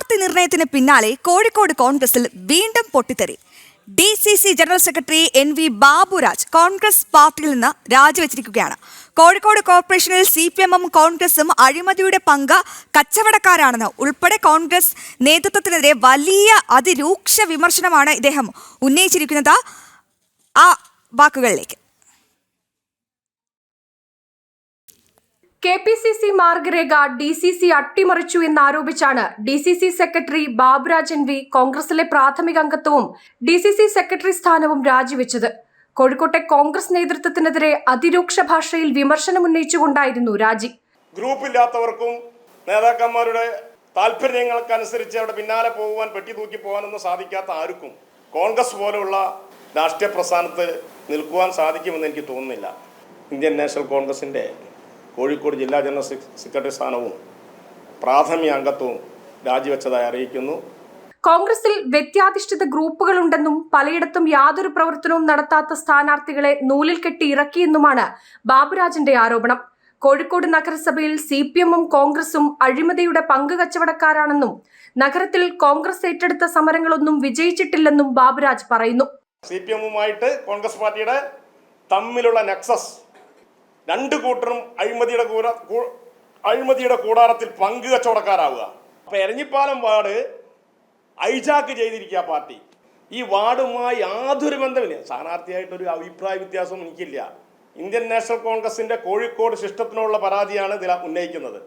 സ്ഥാനാർത്ഥി നിർണയത്തിന് പിന്നാലെ കോഴിക്കോട് കോൺഗ്രസിൽ വീണ്ടും പൊട്ടിത്തെറി. D C C general secretary N V Baburaj Congress പാർട്ടിയിൽ നിന്ന് രാജിവെച്ചിരിക്കുകയാണ്. കോഴിക്കോട് കോർപ്പറേഷനിൽ സി പി എമ്മും കോൺഗ്രസും അഴിമതിയുടെ പങ്ക് കച്ചവടക്കാരാണെന്ന് ഉൾപ്പെടെ കോൺഗ്രസ് നേതൃത്വത്തിനെതിരെ വലിയ അതിരൂക്ഷ വിമർശനമാണ് ഇദ്ദേഹം ഉന്നയിച്ചിരിക്കുന്നത്. ആ വാക്കുകളിലേക്ക്. കെ പി സി സി മാർഗരേഖ ഡി സി സി അട്ടിമറിച്ചു എന്നാരോപിച്ചാണ് D C C secretary Baburajan V കോൺഗ്രസിലെ പ്രാഥമിക അംഗത്വവും ഡി സി സി സെക്രട്ടറി സ്ഥാനവും രാജിവെച്ചത്. കോഴിക്കോട്ടെ കോൺഗ്രസ് നേതൃത്വത്തിനെതിരെ അതിരൂക്ഷ ഭാഷയിൽ വിമർശനം വിമർശനമുന്നയിച്ചുകൊണ്ടായിരുന്നു രാജി. ഗ്രൂപ്പില്ലാത്തവർക്കും നേതാക്കന്മാരുടെ താല്പര്യങ്ങൾക്കനുസരിച്ച് അവിടെ പിന്നാലെ പോകുവാൻ പെട്ടി തൂക്കി പോകാനൊന്നും സാധിക്കാത്ത ആർക്കും കോൺഗ്രസ് പോലെയുള്ള രാഷ്ട്രീയ പ്രസ്ഥാനത്ത് നിൽക്കുവാൻ സാധിക്കുമെന്ന് എനിക്ക് തോന്നുന്നില്ല. ഇന്ത്യൻ നാഷണൽ കോൺഗ്രസിന്റെ കോഴിക്കോട് ജില്ലാ ജനറൽ സെക്രട്ടറി സ്ഥാനവും പ്രാഥമിക അംഗത്വവും രാജിവെച്ചതായി അറിയിക്കുന്നു. കോൺഗ്രസിൽ വ്യത്യാധിഷ്ഠിത ഗ്രൂപ്പുകളുണ്ടെന്നും പലയിടത്തും യാതൊരു പ്രവർത്തനവും നടത്താത്ത സ്ഥാനാർത്ഥികളെ നൂലിൽ കെട്ടി ഇറക്കിയെന്നുമാണ് ബാബുരാജിന്റെ ആരോപണം. കോഴിക്കോട് നഗരസഭയിൽ സി പി എമ്മും കോൺഗ്രസും അഴിമതിയുടെ പങ്ക് കച്ചവടക്കാരാണെന്നും നഗരത്തിൽ കോൺഗ്രസ് ഏറ്റെടുത്ത സമരങ്ങളൊന്നും വിജയിച്ചിട്ടില്ലെന്നും ബാബുരാജ് പറയുന്നു. സി പി എമ്മുമായിട്ട് കോൺഗ്രസ് പാർട്ടിയുടെ തമ്മിലുള്ള നെക്സസ് രണ്ട് കൂട്ടരും അഴിമതിയുടെ കൂട അഴിമതിയുടെ കൂടാരത്തിൽ പങ്ക് കച്ചവടക്കാരാവുക. അപ്പൊ എരഞ്ഞിപ്പാലം വാർഡ് ഐജാക്ക് ചെയ്തിരിക്കുക പാർട്ടി. ഈ വാർഡുമായി യാതൊരു ബന്ധമില്ല. സ്ഥാനാർത്ഥിയായിട്ടൊരു അഭിപ്രായ വ്യത്യാസം എനിക്കില്ല. ഇന്ത്യൻ നാഷണൽ കോൺഗ്രസിന്റെ കോഴിക്കോട് ശിഷ്ടത്തിനുള്ള പരാതിയാണ് ഇതിൽ ഉന്നയിക്കുന്നത്.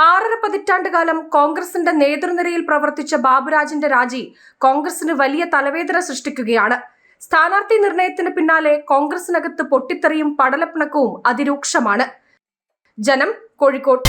ആറര പതിറ്റാണ്ട് കാലം കോൺഗ്രസിന്റെ നേതൃനിരയിൽ പ്രവർത്തിച്ച ബാബുരാജിന്റെ രാജി കോൺഗ്രസിന് വലിയ തലവേദന സൃഷ്ടിക്കുകയാണ്. സ്ഥാനാർത്ഥി നിർണയത്തിന് പിന്നാലെ കോൺഗ്രസിനകത്ത് പൊട്ടിത്തെറിയും പടലപ്പിണക്കവും അതിരൂക്ഷമാണ്. ജനം കോഴിക്കോട്.